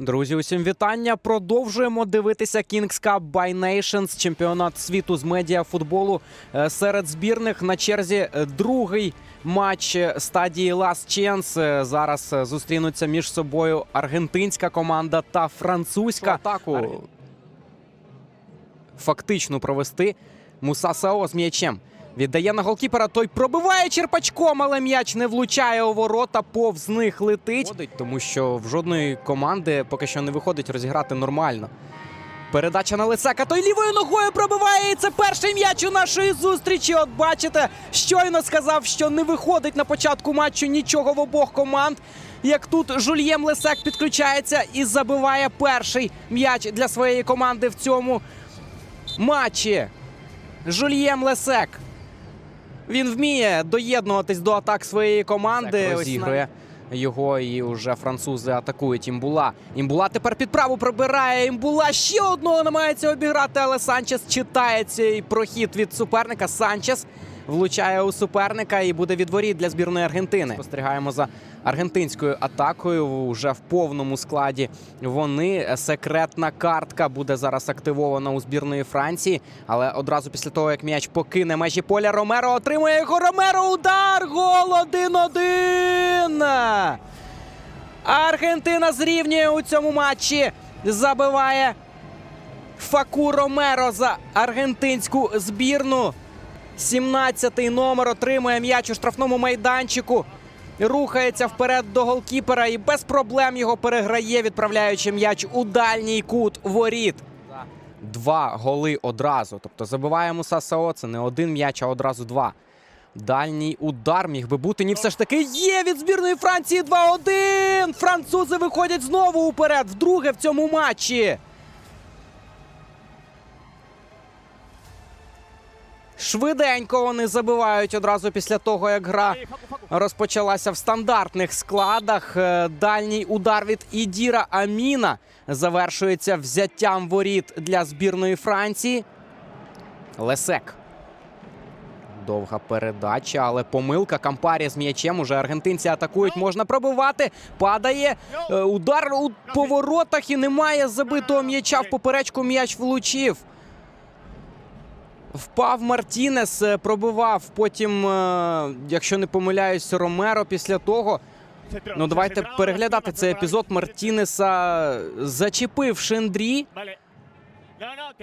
Друзі, усім вітання. Продовжуємо дивитися Kings Cup by Nations, чемпіонат світу з медіафутболу е, серед збірних. На черзі е, другий матч е, стадії Last Chance. Зараз зустрінуться між собою аргентинська команда та французька. Атаку фактично провести Муса Сао з м'ячем. Віддає на голкіпера, той пробиває черпачком, але м'яч не влучає у ворота, повз них летить. Тому що в жодної команди поки що не виходить розіграти нормально. Передача на Лисака, той лівою ногою пробиває. І це перший м'яч у нашої зустрічі. От бачите, щойно сказав, що не виходить на початку матчу нічого в обох команд. Як тут Жульєм Лисак підключається і забиває перший м'яч для своєї команди в цьому матчі. Жульєм Лесек. Він вміє доєднуватись до атак своєї команди. Розігрує його і вже французи атакують. Імбула. Імбула тепер під праву пробирає. Імбула ще одного намагається обіграти, але Санчес читає цей прохід від суперника. Санчес влучає у суперника і буде відворіт для збірної Аргентини. Спостерігаємо за аргентинською атакою вже в повному складі. Вони секретна картка буде зараз активована у збірної Франції. Але одразу після того, як м'яч покине межі поля, Ромеро отримує його. Ромеро удар! Гол 1-1! Аргентина зрівнює у цьому матчі. Забиває Факу Ромеро за аргентинську збірну. 17-й номер отримує м'яч у штрафному майданчику. Рухається вперед до голкіпера і без проблем його переграє, відправляючи м'яч у дальній кут воріт. Два голи одразу. Тобто забиває Муса Сао. Це не один м'яч, а одразу два. Дальній удар міг би бути. Ні, все ж таки є від збірної Франції 2-1. Французи виходять знову уперед. Вдруге в цьому матчі. Швиденько вони забивають одразу після того, як гра розпочалася в стандартних складах. Е, Дальній удар від Ідіра Аміна завершується взяттям воріт для збірної Франції. Лесек. Довга передача, але помилка. Кампарі з м'ячем. Уже аргентинці атакують. Можна пробивати. Падає. Е, Удар у поворотах і немає забитого м'яча. В поперечку м'яч влучив. Впав Мартінес, е, пробивав. Потім, е, якщо не помиляюсь, Ромеро після того. Ну, давайте переглядати цей епізод. Мартінеса зачепив Шендрі,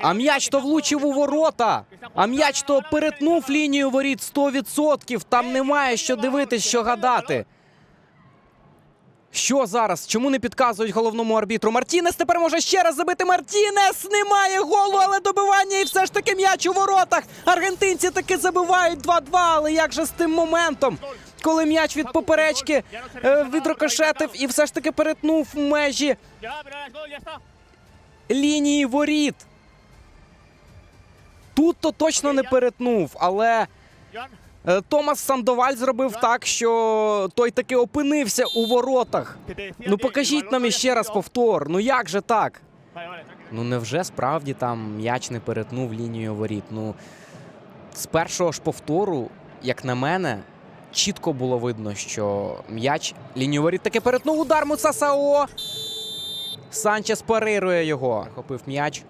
а м'яч то влучив у ворота. А м'яч то перетнув лінію воріт 100%. Там немає що дивитись, що гадати. Що зараз? Чому не підказують головному арбітру? Мартінес тепер може ще раз забити. Мартінес немає голу, але добивання і все ж таки м'яч у воротах. Аргентинці таки забивають 2-2, але як же з тим моментом? Коли м'яч від поперечки е, відрокошетив і все ж таки перетнув межі лінії воріт. Тут то точно не перетнув, але Томас Сандоваль зробив так, що той таки опинився у воротах. Ну покажіть нам іще раз повтор. Ну як же так? Ну невже справді там м'яч не перетнув лінію воріт? Ну з першого ж повтору, як на мене, чітко було видно, що м'яч лінію воріт таки перетнув удар Муцасао. Санчес парирує його. Хопив м'яч,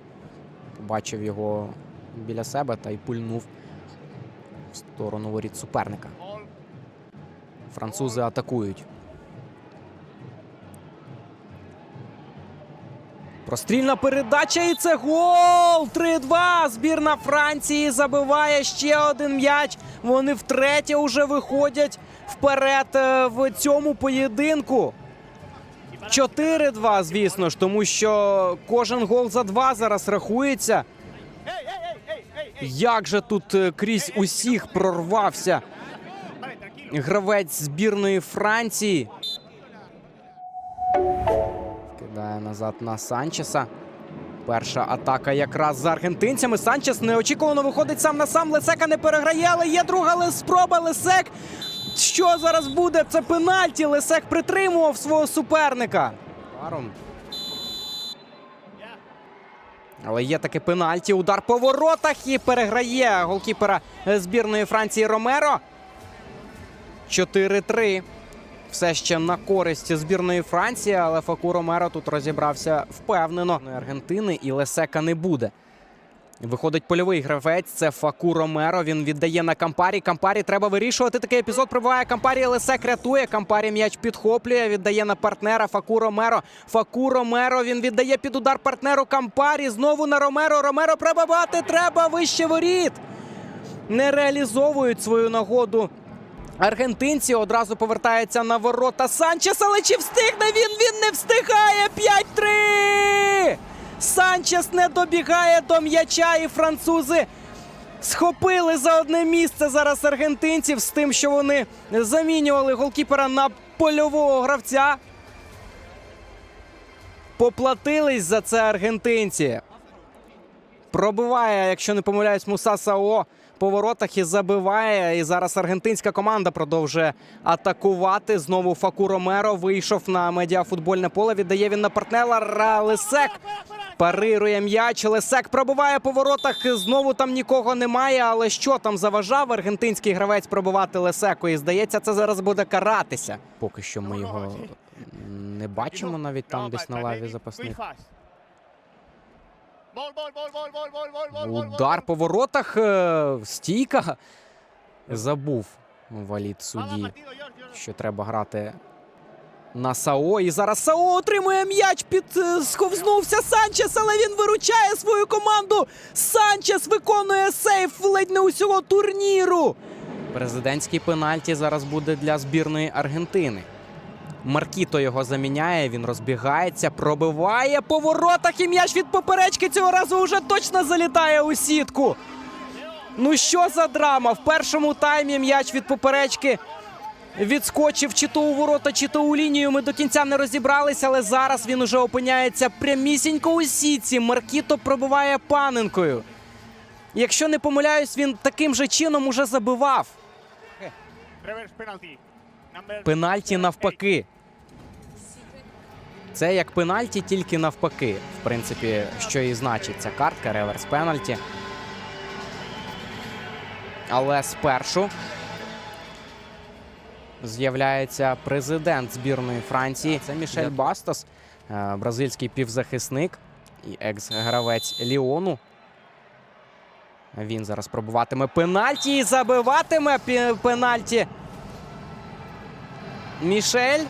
побачив його біля себе та й пульнув в сторону воріт суперника. Французи атакують. Прострільна передача і це гол! 3-2. Збірна Франції забиває ще один м'яч. Вони втретє вже виходять вперед е, в цьому поєдинку. 4-2, звісно ж, тому що кожен гол за два зараз рахується. Як же тут е, крізь усіх прорвався гравець збірної Франції. Кидає назад на Санчеса. Перша атака якраз за аргентинцями. Санчес неочікувано виходить сам на сам. Лесека не переграє, але є друга спроба. Лесек. Що зараз буде? Це пенальті. Лесек притримував свого суперника. Ударом. Але є таке пенальті. Удар по воротах і переграє голкіпера збірної Франції Ромеро. 4-3. все ще на користь збірної Франції, але Факу Ромеро тут розібрався впевнено. Аргентини і Лесека не буде. Виходить польовий гравець. Це Факу Ромеро. Він віддає на Кампарі. Кампарі треба вирішувати. Такий епізод пробиває Кампарі. Лесек рятує. Кампарі м'яч підхоплює. Віддає на партнера. Факу Ромеро. Факу Ромеро. Він віддає під удар партнеру Кампарі. Знову на Ромеро. Ромеро пробивати треба вище воріт. Не реалізовують свою нагоду. Аргентинці одразу повертаються на ворота Санчес, але чи встигне він? Він не встигає. 5-3! Санчес не добігає до м'яча, і французи схопили за одне місце зараз аргентинців з тим, що вони замінювали голкіпера на польового гравця. Поплатились за це аргентинці. Пробиває, якщо не помиляюсь, Муса Сао по воротах і забиває. І зараз аргентинська команда продовжує атакувати. Знову Факу Ромеро вийшов на медіафутбольне поле. Віддає він на партнера. Лисек парирує м'яч. Лисек пробиває по воротах. Знову там нікого немає. Але що там заважав аргентинський гравець пробивати Лисеку? І здається, це зараз буде каратися. Поки що ми його не бачимо навіть там десь на лаві запасних. Удар по воротах. е, Стійка. Забув валіт судді, що треба грати на Сао. І зараз Сао отримує м'яч. Підсковзнувся Санчес, але він виручає свою команду. Санчес виконує сейф ледь не усього турніру. Президентський пенальті зараз буде для збірної Аргентини. Маркіто його заміняє, він розбігається, пробиває по воротах і м'яч від поперечки цього разу вже точно залітає у сітку. Ну що за драма? В першому таймі м'яч від поперечки відскочив чи то у ворота, чи то у лінію. Ми до кінця не розібралися, але зараз він уже опиняється прямісінько у сітці. Маркіто пробиває паненкою. Якщо не помиляюсь, він таким же чином уже забивав. Пенальті навпаки. Це як пенальті, тільки навпаки. В принципі, що і значить ця картка, реверс пенальті. Але спершу з'являється президент збірної Франції. Це Мішель Бастос, е, бразильський півзахисник і екс-гравець Ліону. Він зараз пробуватиме пенальті і забиватиме пенальті. Мішель.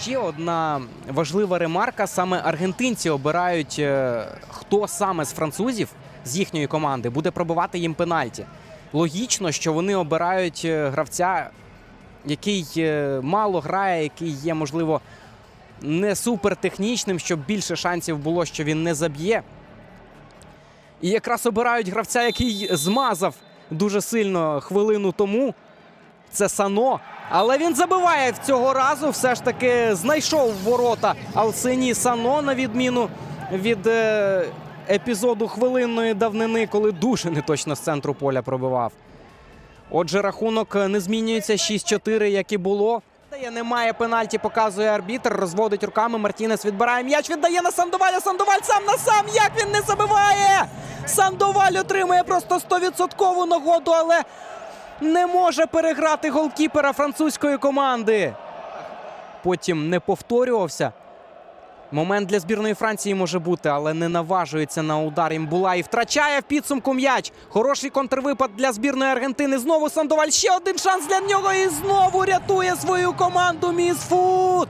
Ще одна важлива ремарка: саме аргентинці обирають, е, хто саме з французів з їхньої команди буде пробивати їм пенальті. Логічно, що вони обирають е, гравця, який е, мало грає, який є, можливо, не супертехнічним, щоб більше шансів було, що він не заб'є. І якраз обирають гравця, який змазав дуже сильно хвилину тому. Це Сано. Але він забиває цього разу. Все ж таки знайшов ворота Алсені Сано на відміну від е, епізоду хвилинної давнини, коли дуже неточно з центру поля пробивав. Отже, рахунок не змінюється 6-4, як і було. Немає пенальті, показує арбітр, розводить руками. Мартінес відбирає м'яч, віддає на Сандоваля. Сандоваль сам на сам. Як він не забиває? Сандоваль отримує просто 100% нагоду, але не може переграти голкіпера французької команди. Потім не повторювався. Момент для збірної Франції може бути, але не наважується на удар. Імбула і втрачає в підсумку м'яч. Хороший контрвипад для збірної Аргентини. Знову Сандоваль. Ще один шанс для нього. І знову рятує свою команду. Місфут.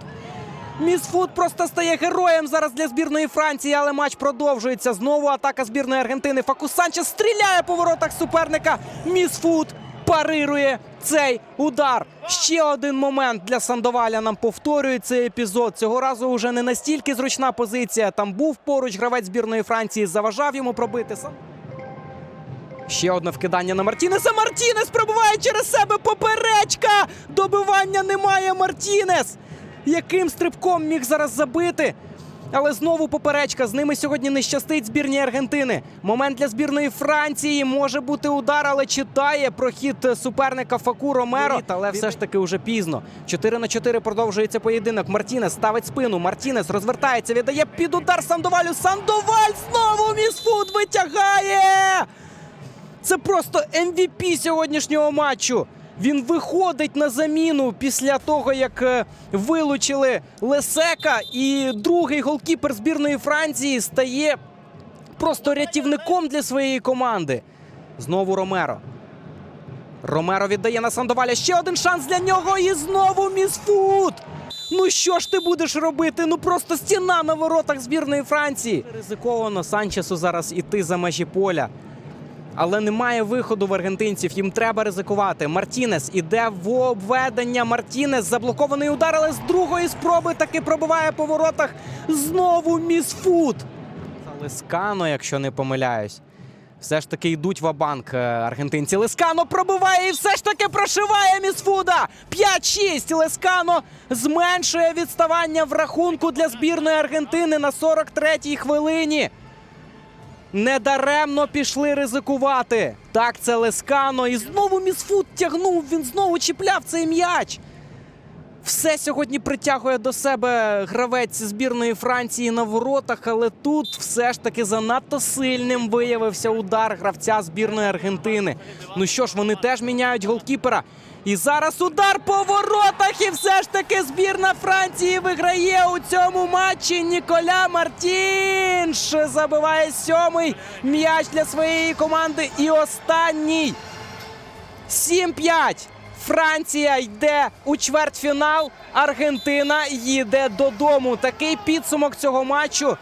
Місфут просто стає героєм зараз для збірної Франції, але матч продовжується. Знову атака збірної Аргентини. Факус Санчес стріляє по воротах суперника. Місфут парирує цей удар. Ще один момент для Сандоваля нам повторює цей епізод. Цього разу вже не настільки зручна позиція. Там був поруч гравець збірної Франції, заважав йому пробити. Ще одне вкидання на Мартінеса. Мартінес пробиває через себе поперечка. Добивання немає Мартінес. Яким стрибком міг зараз забити? Але знову поперечка. З ними сьогодні не щастить збірній Аргентини. Момент для збірної Франції може бути удар, але читає прохід суперника Факу Ромеро. Але все ж таки вже пізно. 4 на 4 продовжується поєдинок. Мартінес ставить спину. Мартінес розвертається, віддає під удар Сандовалю. Сандоваль знову місфуд витягає. Це просто MVP сьогоднішнього матчу. Він виходить на заміну після того, як е, вилучили Лесека. І другий голкіпер збірної Франції стає просто рятівником для своєї команди. Знову Ромеро. Ромеро віддає на Сандоваля. Ще один шанс для нього. І знову Місфуд. Ну що ж ти будеш робити? Ну просто стіна на воротах збірної Франції. Ризиковано Санчесу зараз іти за межі поля. Але немає виходу в аргентинців. Їм треба ризикувати. Мартінес іде в обведення. Мартінес заблокований удар, але з другої спроби таки пробиває по воротах. Знову Місфуд. Лискано, якщо не помиляюсь. Все ж таки йдуть в банк аргентинці. Лескано пробиває і все ж таки прошиває Місфуда. 5-6. Лескано зменшує відставання в рахунку для збірної Аргентини на 43-й хвилині. Недаремно пішли ризикувати. Так, це Лескано. І знову Місфуд тягнув. Він знову чіпляв цей м'яч. Все сьогодні притягує до себе гравець збірної Франції на воротах, але тут все ж таки занадто сильним виявився удар гравця збірної Аргентини. Ну що ж, вони теж міняють голкіпера. І зараз удар по воротах, і все ж таки збірна Франції виграє у цьому матчі. Ніколя Мартінш забиває сьомий м'яч для своєї команди. І останній 7-5. Франція йде у чвертьфінал. Аргентина їде додому. Такий підсумок цього матчу.